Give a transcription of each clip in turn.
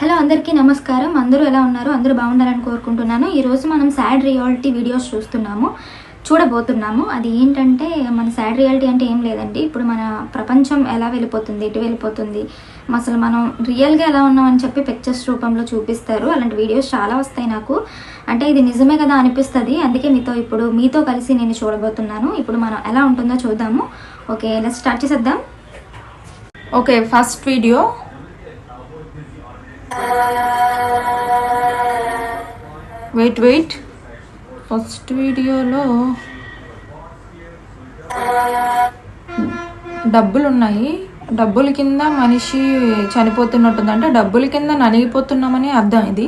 Hello అందరికీ నమస్కారం. అందరూ ఎలా ఉన్నారు? అందరూ బాగుండాలని కోరుకుంటున్నాను. ఈరోజు మనం సాడ్ రియాలిటీ వీడియోస్ చూస్తున్నాము. చూడబోతున్నాము. అది ఏంటంటే మన సాడ్ రియాలిటీ అంటే ఏం లేదండి. ఇప్పుడు మన ప్రపంచం ఎలా వెళ్ళిపోతుంది ఎటు వెళ్ళిపోతుంది అసలు మనం రియల్గా ఎలా ఉన్నామని చెప్పి పిక్చర్స్ రూపంలో చూపిస్తారు. అలాంటి వీడియోస్ చాలా వస్తాయి నాకు. అంటే ఇది నిజమే కదా అనిపిస్తుంది. అందుకే మీతో ఇప్పుడు మీతో కలిసి నేను చూడబోతున్నాను. ఇప్పుడు మనం ఎలా ఉంటుందో చూద్దాము. ఓకే ఇలా స్టార్ట్ చేసేద్దాం. Okay first video wait wait first వీడియోలో డబ్బులు ఉన్నాయి డబ్బుల కింద మనిషి చనిపోతున్నట్టుంది అంటే డబ్బుల కింద నలిగిపోతున్నామని అర్థం ఇది.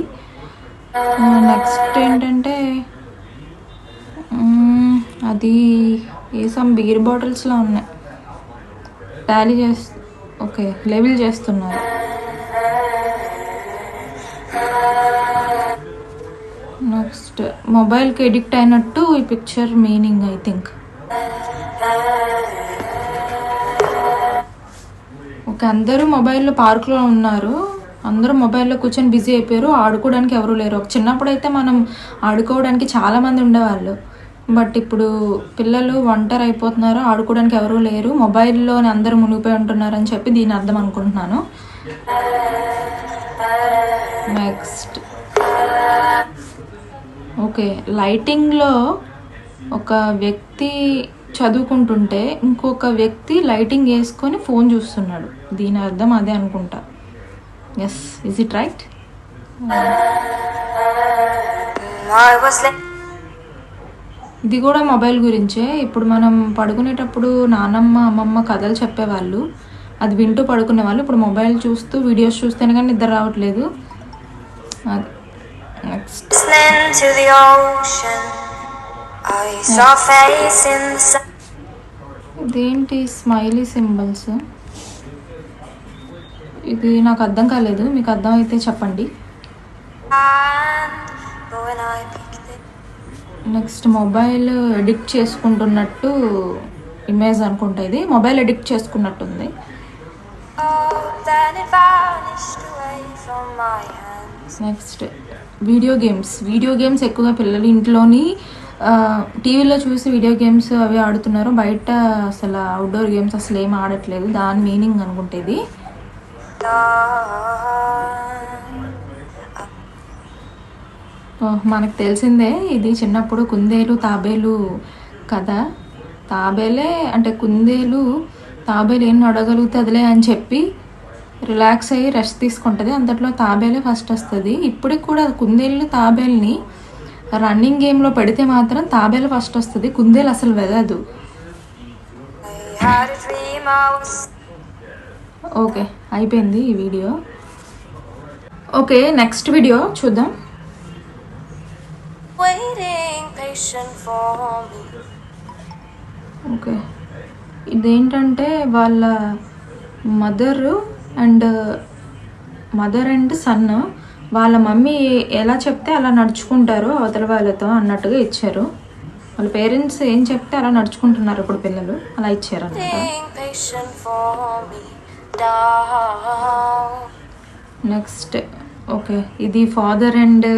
నెక్స్ట్ ఏంటంటే అది ఏ సమ్ బీర్ బాటిల్స్లో ఉన్నాయి. టాలీ చేస్ ఓకే లెవెల్ చేస్తున్నారు. నెక్స్ట్ మొబైల్కి ఎడిక్ట్ అయినట్టు ఈ picture meaning I think okay అందరూ మొబైల్లో పార్క్లో ఉన్నారు. అందరూ మొబైల్లో కూర్చొని బిజీ అయిపోయారు. ఆడుకోవడానికి ఎవరు లేరు. ఒక చిన్నప్పుడు అయితే మనం ఆడుకోవడానికి చాలామంది ఉండేవాళ్ళు. బట్ ఇప్పుడు పిల్లలు ఒంటరి అయిపోతున్నారు. ఆడుకోవడానికి ఎవరు లేరు. మొబైల్లోనే అందరూ మునిగిపోయి ఉంటున్నారు అని చెప్పి దీని అర్థం అనుకుంటున్నాను. Next okay. లైటింగ్లో ఒక వ్యక్తి చదువుకుంటుంటే ఇంకొక వ్యక్తి లైటింగ్ వేసుకొని ఫోన్ చూస్తున్నాడు. దీని అర్థం అదే అనుకుంటా. Yes is it right. ఇది కూడా మొబైల్ గురించే. ఇప్పుడు మనం పడుకునేటప్పుడు నానమ్మ అమ్మమ్మ కథలు చెప్పేవాళ్ళు. అది వింటూ పడుకునే వాళ్ళు ఇప్పుడు మొబైల్ చూస్తూ వీడియోస్ చూస్తేనే కానీ నిద్ర రావట్లేదు. అది నెక్స్ట్. ఇదేంటి స్మైలీ సింబల్స్ ఇది నాకు అర్థం కాలేదు. మీకు అర్థం అయితే చెప్పండి నెక్స్ట్ మొబైల్ ఎడిక్ట్ చేసుకుంటున్నట్టు ఇమేజ్ అనుకుంటా ఇది. మొబైల్ ఎడిక్ట్ చేసుకున్నట్టుంది. Oh. Next video games. Video games ఎక్కువగా పిల్లలు ఇంట్లోని టీవీలో చూసి వీడియో గేమ్స్ అవి ఆడుతున్నారు. బయట అసలు అవుట్డోర్ గేమ్స్ అసలు ఏం ఆడట్లేదు. దాని మీనింగ్ అనుకుంటేది మనకు తెలిసిందే ఇది చిన్నప్పుడు కుందేలు తాబేలు కథ తాబేలే అంటే కుందేలు తాబేలు ఏం అడగలుగుతుందిలే అని చెప్పి రిలాక్స్ అయ్యి రెస్ట్ తీసుకుంటుంది. అంతట్లో తాబేలే ఫస్ట్ వస్తుంది. ఇప్పటికి కూడా కుందేలు తాబేల్ని రన్నింగ్ గేమ్లో పెడితే మాత్రం తాబేలు ఫస్ట్ వస్తుంది. కుందేలు అసలు వెళ్ళదు ఓకే అయిపోయింది ఈ వీడియో. ఓకే నెక్స్ట్ వీడియో చూద్దాం. ఓకే ఇదేంటంటే వాళ్ళ mother and mother and son వాళ్ళ మమ్మీ ఎలా చెప్తే అలా నడుచుకుంటారు అవతల వాళ్ళతో అన్నట్టుగా ఇచ్చారు. వాళ్ళ పేరెంట్స్ ఏం చెప్తే అలా నడుచుకుంటున్నారు ఇప్పుడు పిల్లలు. అలా ఇచ్చారు. నెక్స్ట్ ఓకే ఇది ఫాదర్ అండ్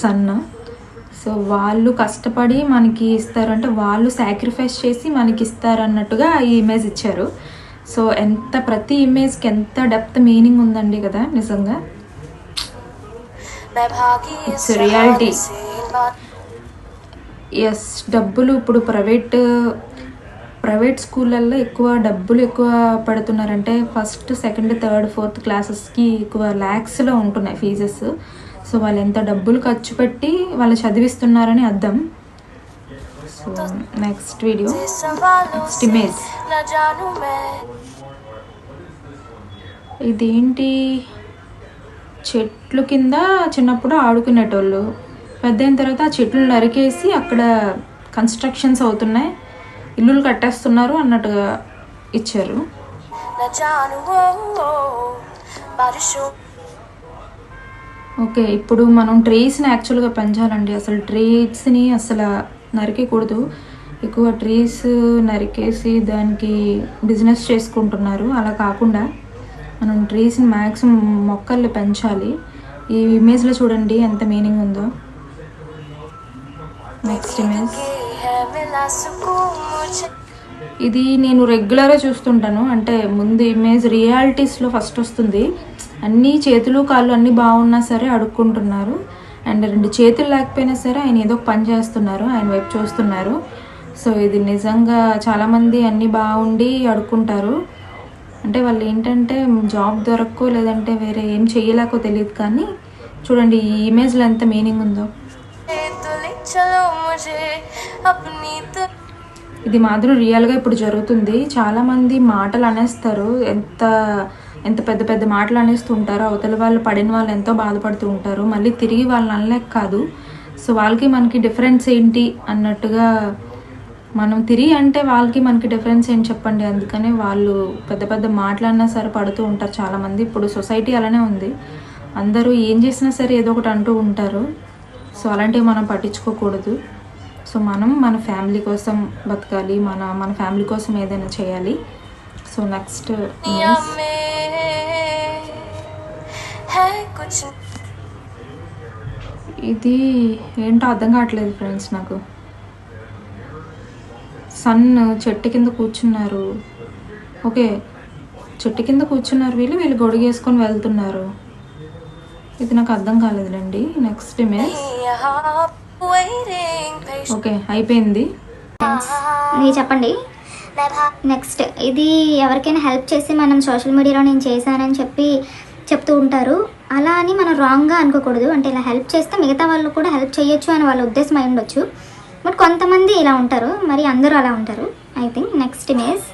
సన్. సో వాళ్ళు కష్టపడి మనకి ఇస్తారు అంటే వాళ్ళు సాక్రిఫైస్ చేసి మనకి ఇస్తారు అన్నట్టుగా ఈ ఇమేజ్ ఇచ్చారు. సో ఎంత ప్రతి ఇమేజ్కి ఎంత డెప్త్ మీనింగ్ ఉందండి కదా నిజంగా. రియాలిటీ ఎస్ డబ్బులు ఇప్పుడు ప్రైవేట్ ప్రైవేట్ స్కూళ్ళల్లో ఎక్కువ డబ్బులు ఎక్కువ పడుతున్నారంటే ఫస్ట్ సెకండ్ థర్డ్ ఫోర్త్ క్లాసెస్కి ఎక్కువ ల్యాక్స్లో ఉంటున్నాయి ఫీజెస్. సో వాళ్ళు ఎంత డబ్బులు ఖర్చు పెట్టి వాళ్ళు చదివిస్తున్నారని అర్థం. So next video next image ఇదేంటి? చెట్లు కింద చిన్నప్పుడు ఆడుకునేటోళ్ళు. పెద్ద అయిన తర్వాత ఆ చెట్లు నరికేసి అక్కడ కన్స్ట్రక్షన్స్ అవుతున్నాయి. ఇల్లులు కట్టేస్తున్నారు అన్నట్టుగా ఇచ్చారు. ఓకే ఇప్పుడు మనం ట్రీస్ని యాక్చువల్గా పెంచాలండి. అసలు ట్రీస్ని అసలు నరికకూడదు. ఎక్కువ ట్రీస్ నరికేసి దానికి బిజినెస్ చేసుకుంటున్నారు. అలా కాకుండా మనం ట్రీస్ని మ్యాక్సిమం మొక్కల్ని పెంచాలి. ఈ ఇమేజ్లో చూడండి ఎంత మీనింగ్ ఉందో. నెక్స్ట్ ఇమేజ్ ఇది నేను రెగ్యులర్గా చూస్తుంటాను. అంటే ముందు ఇమేజ్ రియాలిటీస్లో ఫస్ట్ వస్తుంది. అన్నీ చేతులు కాళ్ళు అన్నీ బాగున్నా సరే అడుక్కుంటున్నారు. అండ్ రెండు చేతులు లేకపోయినా సరే ఆయన ఏదో పని చేస్తున్నారు. ఆయన వైపు చూస్తున్నారు. సో ఇది నిజంగా చాలామంది అన్నీ బాగుండి అడుక్కుంటారు. అంటే వాళ్ళు ఏంటంటే జాబ్ దొరక్కో లేదంటే వేరే ఏం చేయలేకో తెలియదు కానీ చూడండి ఈ ఇమేజ్లో ఎంత మీనింగ్ ఉందో. ఇది మాత్రం రియల్గా ఇప్పుడు జరుగుతుంది. చాలామంది మాటలు అనేస్తారు. ఎంత ఎంత పెద్ద పెద్ద మాటలు అనేస్తూ ఉంటారో. అవతల వాళ్ళు పడిన వాళ్ళు ఎంతో బాధపడుతూ ఉంటారు. మళ్ళీ తిరిగి వాళ్ళని అనలేక కాదు. సో వాళ్ళకి మనకి డిఫరెన్స్ ఏంటి అన్నట్టుగా మనం తిరిగి అంటే వాళ్ళకి మనకి డిఫరెన్స్ ఏం చెప్పండి? అందుకనే వాళ్ళు పెద్ద పెద్ద మాటలన్నా సరే పడుతూ ఉంటారు చాలామంది. ఇప్పుడు సొసైటీ అలానే ఉంది. అందరూ ఏం చేసినా సరే ఏదో ఒకటి అంటూ ఉంటారు. సో అలాంటివి మనం పట్టించుకోకూడదు. సో మనం మన ఫ్యామిలీ కోసం బతకాలి. మన మన ఫ్యామిలీ కోసం ఏదైనా చేయాలి. సో నెక్స్ట్ ఇది ఏంటో అర్థం కావట్లేదు ఫ్రెండ్స్ నాకు. సన్ చెట్టు కింద కూర్చున్నారు. ఓకే. చెట్టు కింద కూర్చున్నారు వీళ్ళు వీళ్ళు గొడుగేసుకొని వెళ్తున్నారు. ఇది నాకు అర్థం కాలేదులేండి. నెక్స్ట్ ఇమేజ్ ఓకే అయిపోయింది. చెప్పండి. నెక్స్ట్ ఇది ఎవరికైనా హెల్ప్ చేసి మనం సోషల్ మీడియాలో నేను చేశానని చెప్పి చెప్తూ ఉంటారు. అలా అని మనం రాంగ్గా అనుకోకూడదు. అంటే ఇలా హెల్ప్ చేస్తే మిగతా వాళ్ళు కూడా హెల్ప్ చేయొచ్చు అని వాళ్ళ ఉద్దేశం అయి ఉండొచ్చు. బట్ కొంతమంది ఇలా ఉంటారు. మరి అందరూ అలా ఉంటారు I think next image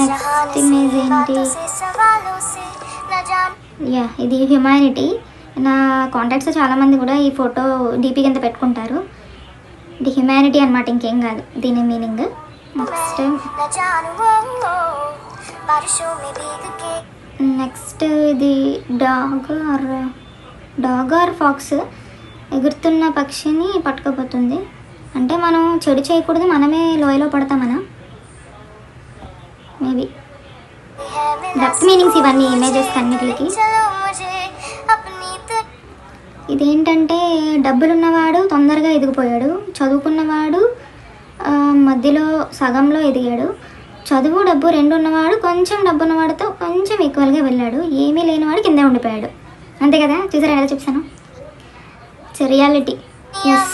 next image ఏంటి? యా ఇది హ్యుమానిటీ నా కాంటాక్ట్స్ చాలామంది కూడా ఈ ఫోటో డీపీ కింద పెట్టుకుంటారు. ఇది హ్యుమానిటీ అనమాట ఇంకేం కాదు. దీని మీనింగ్ నెక్స్ట్ నెక్స్ట్ ఇది dog or dog or fox ఎగురుతున్న పక్షిని పట్టుకోబోతుంది అంటే మనం చెడు చేయకూడదు మనమే లోయలో పడతామనా? మేబీ డెప్త్ మీనింగ్స్ ఇవన్నీ ఇమేజెస్ అన్నిటికి ఇదేంటంటే డబ్బులున్నవాడు తొందరగా ఎదిగిపోయాడు చదువుకున్నవాడు మధ్యలో సగంలో ఎదిగాడు చదువు డబ్బు రెండు ఉన్నవాడు కొంచెం డబ్బు ఉన్నవాడితో కొంచెం ఈక్వల్గా వెళ్ళాడు ఏమీ లేనివాడు కింద ఉండిపోయాడు. అంతే కదా? చూసారా ఎలా చెప్తాను? రియాలిటీ ఎస్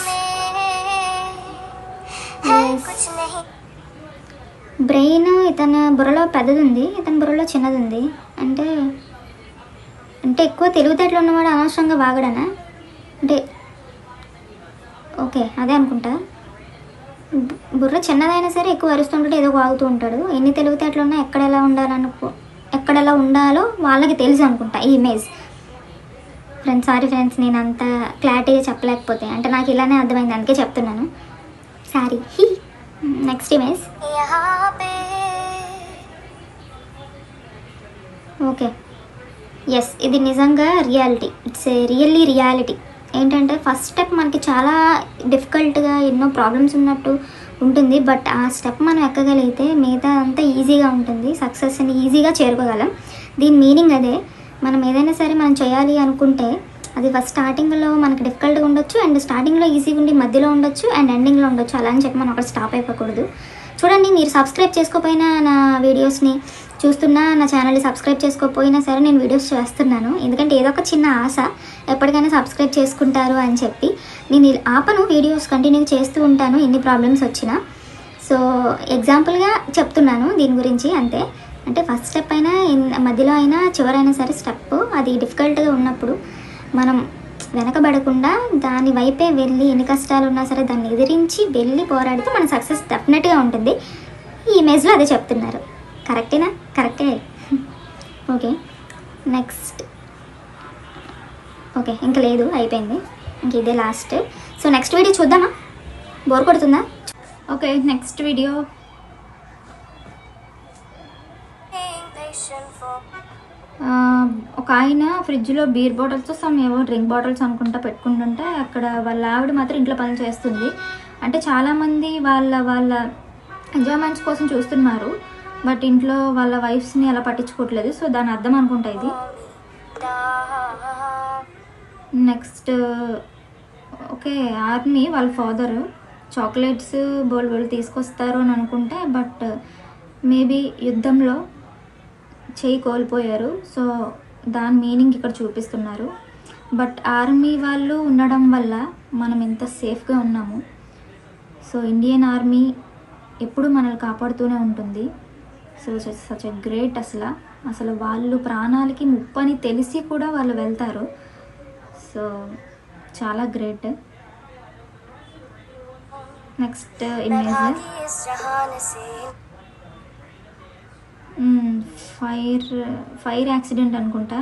బ్రెయిన్ ఇతని బుర్రలో పెద్దది ఉంది ఇతని బుర్రలో చిన్నది ఉంది అంటే అంటే ఎక్కువ తెలివితేటలు ఉన్నవాడు అనవసరంగా వాగడనా? అంటే ఓకే అదే అనుకుంటా. బు- బుర్ర చిన్నదైనా సరే ఎక్కువ అరుస్తుంటే ఏదో వాగుతూ ఉంటాడు. ఎన్ని తెలివితేటలు ఉన్నా ఎక్కడ ఎలా ఉండాలనుకో ఎక్కడ ఎలా ఉండాలో వాళ్ళకి తెలుసు అనుకుంటా ఈ ఇమేజ్. ఫ్రెండ్స్ సారీ ఫ్రెండ్స్ నేను అంత క్లారిటీగా చెప్పలేకపోతే. అంటే నాకు ఇలానే అర్థమైంది అందుకే చెప్తున్నాను. సారీ. హీ. Next image. यहाँ पे ఓకే ఎస్ ఇది నిజంగా reality it's a really reality ఏంటంటే ఫస్ట్ స్టెప్ మనకి చాలా డిఫికల్ట్గా ఎన్నో ప్రాబ్లమ్స్ ఉన్నట్టు ఉంటుంది బట్ ఆ స్టెప్ మనం ఎక్కగలిగితే మిగతా అంతా ఈజీగా ఉంటుంది సక్సెస్ని ఈజీగా చేరుకోగలం దీని మీనింగ్ అదే మనం ఏదైనా సరే మనం చేయాలి అనుకుంటే అది ఫస్ట్ స్టార్టింగ్లో మనకి డిఫికల్ట్గా ఉండొచ్చు అండ్ స్టార్టింగ్లో ఈజీగా ఉండి మధ్యలో ఉండొచ్చు అండ్ ఎండింగ్లో ఉండొచ్చు అలా అని చెప్పి మనం అక్కడ స్టాప్ అయిపోకూడదు చూడండి మీరు సబ్స్క్రైబ్ చేసుకోకపోయినా నా వీడియోస్ని చూస్తున్నా నా ఛానల్ని సబ్స్క్రైబ్ చేసుకోకపోయినా సరే నేను వీడియోస్ చేస్తున్నాను. ఎందుకంటే ఏదో ఒక చిన్న ఆశ ఎప్పటికైనా సబ్స్క్రైబ్ చేసుకుంటారు అని చెప్పి నేను ఆపను వీడియోస్ కంటిన్యూ చేస్తూ ఉంటాను ఎన్ని ప్రాబ్లమ్స్ వచ్చినా. సో ఎగ్జాంపుల్గా చెప్తున్నాను దీని గురించి అంతే. అంటే ఫస్ట్ స్టెప్ అయినా మధ్యలో అయినా చివరైనా సరే స్టెప్ అది డిఫికల్ట్గా ఉన్నప్పుడు మనం వెనకబడకుండా దాని వైపే వెళ్ళి ఎన్ని కష్టాలు ఉన్నా సరే దాన్ని ఎదిరించి వెళ్ళి పోరాడితే మన సక్సెస్ డెఫినెట్గా ఉంటుంది. ఈ ఇమేజ్లో అదే చెప్తున్నారు. కరెక్టేనా? కరెక్టే. ఓకే. నెక్స్ట్. ఓకే ఇంకా లేదు అయిపోయింది. ఇంక ఇదే లాస్ట్. సో నెక్స్ట్ వీడియో చూద్దామా? బోర్ కొడుతుందా? Okay next video. ఒక ఆయన ఫ్రిడ్జ్లో బీర్ బాటిల్స్ సమ్ ఏవో డ్రింక్ బాటిల్స్ అనుకుంటా పెట్టుకుంటుంటే అక్కడ వాళ్ళ ఆవిడ మాత్రం ఇంట్లో పని చేస్తుంది. అంటే చాలామంది వాళ్ళ వాళ్ళ ఎంజాయ్మెంట్స్ కోసం చూస్తున్నారు. బట్ ఇంట్లో వాళ్ళ వైఫ్స్ని అలా పట్టించుకోవట్లేదు. సో దాని అర్థం అనుకుంటా ఇది. నెక్స్ట్ ఓకే ఆర్మీ వాళ్ళ ఫాదర్ చాక్లెట్స్ బోల్ బోల్ తీసుకొస్తారు అని అనుకుంటే బట్ మేబీ యుద్ధంలో చేయి కోల్పోయారు. సో దాని మీనింగ్ ఇక్కడ చూపిస్తున్నారు. బట్ ఆర్మీ వాళ్ళు ఉండడం వల్ల మనం ఎంత సేఫ్గా ఉన్నాము. సో ఇండియన్ ఆర్మీ ఎప్పుడు మనల్ని కాపాడుతూనే ఉంటుంది. సో సచ్ ఎ గ్రేట్ అసలు. అసలు వాళ్ళు ప్రాణాలకి ముప్పని తెలిసి కూడా వాళ్ళు వెళ్తారు. సో చాలా great. Next image fire fire accident అనుకుంటా.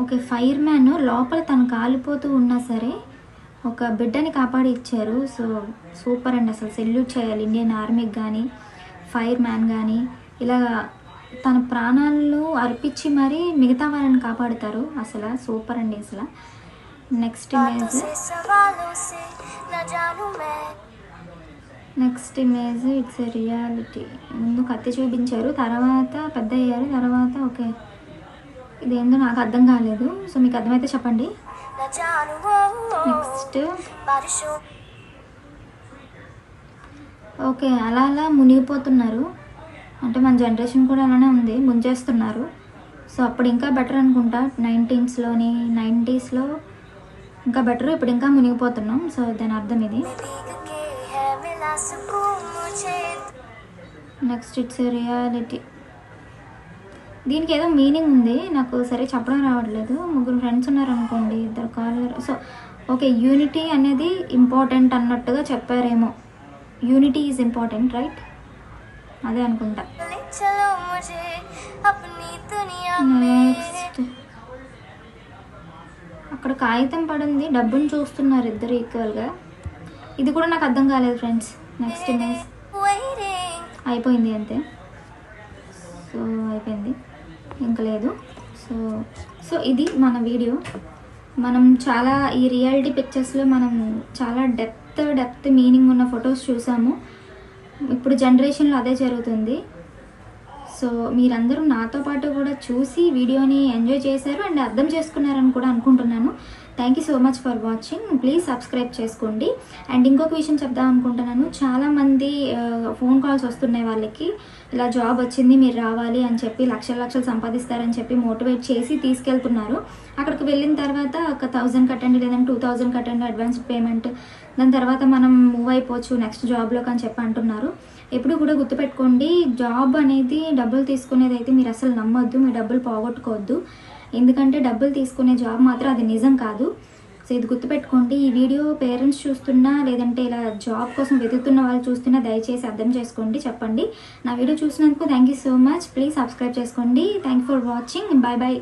ఓకే ఫైర్ మ్యాన్ లోపల తను కాలిపోతూ ఉన్నా సరే ఒక బిడ్డని కాపాడి ఇచ్చారు సో సూపర్ అండి అసలు. సెల్యూట్ చేయాలి. ఇండియన్ ఆర్మీకి కానీ ఫైర్ మ్యాన్ కానీ ఇలా తన ప్రాణాలను అర్పించి మరీ మిగతా వాళ్ళని కాపాడుతారు. అసలు సూపర్ అండి అసలు. Next image. Next image it's reality ముందు కత్తి చూపించారు తర్వాత పెద్ద అయ్యారు తర్వాత ఓకే. ఇదేందో నాకు అర్థం కాలేదు. సో మీకు అర్థమైతే చెప్పండి. నెక్స్ట్ ఓకే అలా అలా మునిగిపోతున్నారు. అంటే మన జనరేషన్ కూడా అలానే ఉంది ముంచేస్తున్నారు. సో అప్పుడు ఇంకా బెటర్ అనుకుంటా. నైన్టీన్స్లోని నైంటీస్లో ఇంకా బెటర్ ఇప్పుడు ఇంకా మునిగిపోతున్నాం. సో దాని అర్థం ఇది. నెక్స్ట్ ఇట్స్ రియాలిటీ దీనికి ఏదో మీనింగ్ ఉంది. నాకు సరే చెప్పడం రావట్లేదు. ముగ్గురు ఫ్రెండ్స్ ఉన్నారనుకోండి ఇద్దరు కాలర్ సో ఓకే యూనిటీ అనేది ఇంపార్టెంట్ అన్నట్టుగా చెప్పారేమో. యూనిటీ ఈజ్ ఇంపార్టెంట్ రైట్ అదే అనుకుంటా. నెక్స్ట్ అక్కడ కాగితం పడింది. డబ్బును చూస్తున్నారు ఇద్దరు ఈక్వల్గా ఇది కూడా నాకు అర్థం కాలేదు ఫ్రెండ్స్ నెక్స్ట్ ఇమేజ్ అయిపోయింది అంతే. సో అయిపోయింది. ఇంకా లేదు. సో సో ఇది మన వీడియో. మనం చాలా ఈ రియాలిటీ పిక్చర్స్లో మనం చాలా డెప్త్ డెప్త్ మీనింగ్ ఉన్న ఫొటోస్ చూసాము. ఇప్పుడు జనరేషన్లో అదే జరుగుతుంది. సో మీరందరూ నాతో పాటు కూడా చూసి వీడియోని ఎంజాయ్ చేశారు. అండ్ అర్థం చేసుకున్నారని కూడా అనుకుంటున్నాను. Thank you so much for watching please subscribe చేసుకోండి. అండ్ ఇంకొక విషయం చెప్దాం అనుకుంటున్నాను. చాలామంది ఫోన్ కాల్స్ వస్తున్నాయి వాళ్ళకి. ఇలా జాబ్ వచ్చింది మీరు రావాలి అని చెప్పి లక్షల లక్షలు సంపాదిస్తారని చెప్పి మోటివేట్ చేసి తీసుకెళ్తున్నారు. అక్కడికి వెళ్ళిన తర్వాత ఒక థౌజండ్ కట్టండి లేదంటే టూ థౌజండ్ కట్టండి అడ్వాన్స్ పేమెంట్ దాని తర్వాత మనం మూవ్ అయిపోవచ్చు నెక్స్ట్ జాబ్లోకి అని చెప్పి అంటున్నారు. ఎప్పుడు కూడా గుర్తుపెట్టుకోండి జాబ్ అనేది డబ్బులు తీసుకునేది అయితే మీరు అసలు నమ్మొద్దు మీ డబ్బులు పోగొట్టుకోవద్దు. ఎందుకంటే డబ్బులు తీసుకునే జాబ్ మాత్రం అది నిజం కాదు. సో ఇది గుర్తుపెట్టుకోండి ఈ వీడియో పేరెంట్స్ చూస్తున్నా లేదంటే ఇలా జాబ్ కోసం వెతుకుతున్న వాళ్ళు చూస్తున్నా దయచేసి అర్థం చేసుకోండి చెప్పండి. నా వీడియో చూసినందుకు thank you so much please subscribe చేసుకోండి. Thank for watching bye bye